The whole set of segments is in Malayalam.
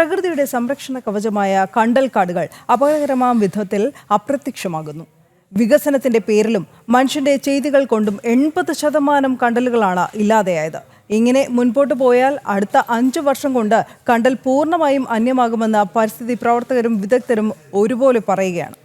പ്രകൃതിയുടെ സംരക്ഷണ കവചമായ കണ്ടൽ കാടുകൾ അപകടകരമാം വിധത്തിൽ അപ്രത്യക്ഷമാകുന്നു. വികസനത്തിന്റെ പേരിലും മനുഷ്യന്റെ ചെയ്തികൾ കൊണ്ടും എൺപത് ശതമാനം കണ്ടലുകളാണ് ഇല്ലാതെയായത്. ഇങ്ങനെ മുൻപോട്ട് പോയാൽ അടുത്ത അഞ്ചു വർഷം കൊണ്ട് കണ്ടൽ പൂർണമായും അന്യമാകുമെന്ന് പരിസ്ഥിതി പ്രവർത്തകരും വിദഗ്ധരും ഒരുപോലെ പറയുകയാണ്.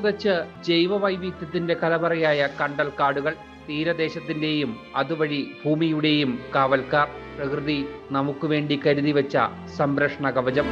പുതച്ച് ജൈവ വൈവിധ്യത്തിന്റെ കലവറയായ കണ്ടൽ കാടുകൾ തീരദേശത്തിന്റെയും അതുവഴി ഭൂമിയുടെയും കാവൽക്കാർ പ്രകൃതി നമുക്ക് വേണ്ടി കരുതി വെച്ച സംരക്ഷണ കവചം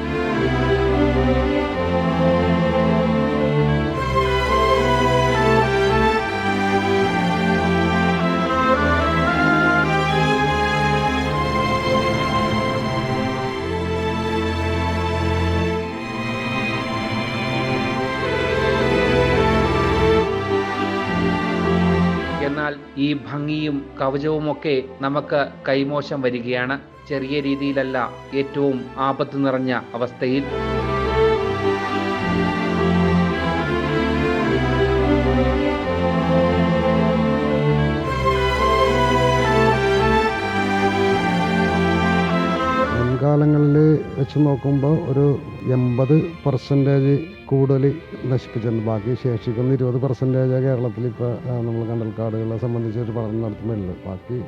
ഈ ഭംഗിയും കവചവുമൊക്കെ നമുക്ക് കൈമോശം വരികയാണ്. ചെറിയ രീതിയിലല്ല ഏറ്റവും ആപത്ത് നിറഞ്ഞ അവസ്ഥയിൽ. മുൻകാലങ്ങളിൽ വെച്ച് നോക്കുമ്പോൾ ഒരു എൺപത് പെർസെന്റേജ് കൂടുതൽ നശിപ്പിച്ചിട്ടുണ്ട്. ബാക്കി ശേഷിക്കുന്ന ഇരുപത് പെർസെന്റേജ് കേരളത്തിൽ ഇപ്പോൾ നമ്മൾ കണ്ടൽക്കാടുകളെ സംബന്ധിച്ച് ഒരു പഠനം നടത്തുന്നുള്ളൂ ബാക്കി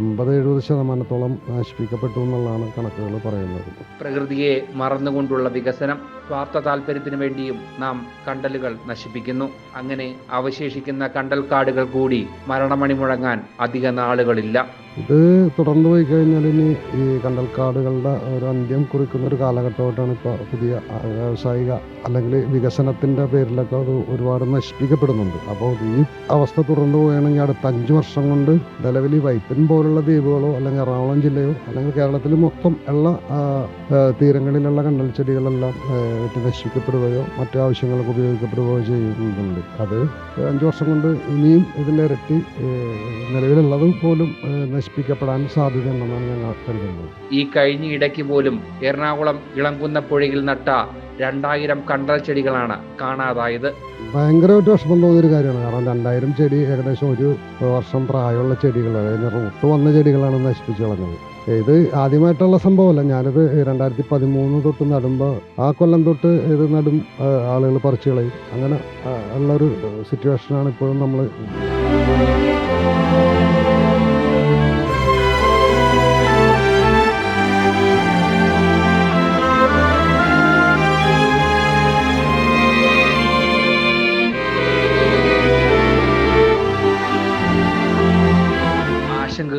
എൺപത് എഴുപത് ശതമാനത്തോളം നശിപ്പിക്കപ്പെട്ടു എന്നുള്ളതാണ് കണക്കുകൾ പറയുന്നത്. പ്രകൃതിയെ മറന്നുകൊണ്ടുള്ള വികസനം സ്വാർത്ഥ താല്പര്യത്തിനു വേണ്ടിയും നാം കണ്ടലുകൾ നശിപ്പിക്കുന്നു. അങ്ങനെ അവശേഷിക്കുന്ന കണ്ടൽക്കാടുകൾ കൂടി മരണമണി മുഴങ്ങാൻ അധിക നാളുകളില്ല. ഇത് തുടർന്ന് പോയി കഴിഞ്ഞാൽ ഇനി ഈ കണ്ടൽക്കാടുകളുടെ ഒരു അന്ത്യം കുറിക്കുന്ന ഒരു കാലഘട്ടമായിട്ടാണ് ഇപ്പോൾ പുതിയ വ്യാവസായിക അല്ലെങ്കിൽ വികസനത്തിന്റെ പേരിലൊക്കെ അത് ഒരുപാട് നശിപ്പിക്കപ്പെടുന്നുണ്ട്. അപ്പോൾ ഈ അവസ്ഥ തുടർന്നു പോവുകയാണെങ്കിൽ അടുത്ത അഞ്ച് വർഷം കൊണ്ട് നിലവിൽ ഈ വൈപ്പിൻ പോലുള്ള ദ്വീപുകളോ അല്ലെങ്കിൽ എറണാകുളം ജില്ലയോ അല്ലെങ്കിൽ കേരളത്തിൽ മൊത്തം ഉള്ള തീരങ്ങളിലുള്ള കണ്ടൽ ചെടികളെല്ലാം വെട്ടി നശിപ്പിക്കപ്പെടുകയോ മറ്റു ആവശ്യങ്ങൾക്ക് ഉപയോഗിക്കപ്പെടുകയോ ചെയ്യുന്നുണ്ട്. അത് അഞ്ച് വർഷം കൊണ്ട് ഇനിയും ഇതിന്റെ ഇരട്ടി നിലവിലുള്ളത് പോലും നശിപ്പിക്കപ്പെടാൻ സാധ്യതയുണ്ടെന്നാണ് ഞങ്ങൾ കരുതുന്നത്. ഈ കഴിഞ്ഞ ഇടയ്ക്ക് പോലും എറണാകുളം ഇളങ്കുന്ന പുഴയിൽ നട്ട രണ്ടായിരം കണ്ടൽ ചെടികളാണ് കാണാതായത്. ഭയങ്കരമായിട്ട് വിഷമം തോന്നിയൊരു കാര്യമാണ്. കാരണം രണ്ടായിരം ചെടി ഏകദേശം ഒരു വർഷം പ്രായമുള്ള ചെടികൾ അതിന് റൂട്ട് വന്ന ചെടികളാണ് നശിപ്പിച്ചു കളഞ്ഞത്. ഇത് ആദ്യമായിട്ടുള്ള സംഭവമല്ല. ഞാനിത് രണ്ടായിരത്തി പതിമൂന്ന് തൊട്ട് നടുമ്പോൾ ആ കൊല്ലം തൊട്ട് ഇത് നടും ആളുകൾ പറിച്ചു കളയും. അങ്ങനെ ഉള്ളൊരു സിറ്റുവേഷനാണ് ഇപ്പോഴും നമ്മൾ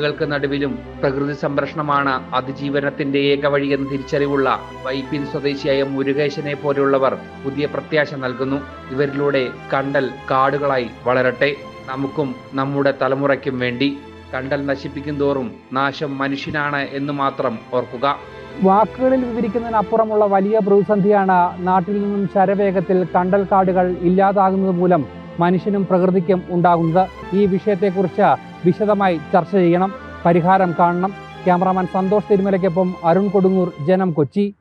ആശങ്കകൾക്ക് നടുവിലും പ്രകൃതി സംരക്ഷണമാണ് അതിജീവനത്തിന്റെ ഏക വഴിയെന്ന് തിരിച്ചറിവുള്ള വൈപ്പിൻ സ്വദേശിയായ മുരുകേശനെ പോലെയുള്ളവർ പുതിയ പ്രത്യാശ നൽകുന്നു. ഇവരിലൂടെ കണ്ടൽ കാടുകളായി വളരട്ടെ. നമുക്കും നമ്മുടെ തലമുറയ്ക്കും വേണ്ടി കണ്ടൽ നശിപ്പിക്കും തോറും നാശം മനുഷ്യനാണ് എന്ന് മാത്രം ഓർക്കുക. വാക്കുകളിൽ വിവരിക്കുന്നതിനപ്പുറമുള്ള വലിയ പ്രതിസന്ധിയാണ് നാട്ടിൽ നിന്നും ശരവേഗത്തിൽ കണ്ടൽ കാടുകൾ ഇല്ലാതാകുന്നത് മൂലം മനുഷ്യനും പ്രകൃതിക്കും ഉണ്ടാകുന്നത്. ഈ വിഷയത്തെക്കുറിച്ച് വിശദമായി ചർച്ച ചെയ്യണം. പരിഹാരം കാണണം. ക്യാമറാമാൻ സന്തോഷ് തിരുമലയ്ക്കൊപ്പം അരുൺ കൊടുങ്ങൂർ ജനം കൊച്ചി.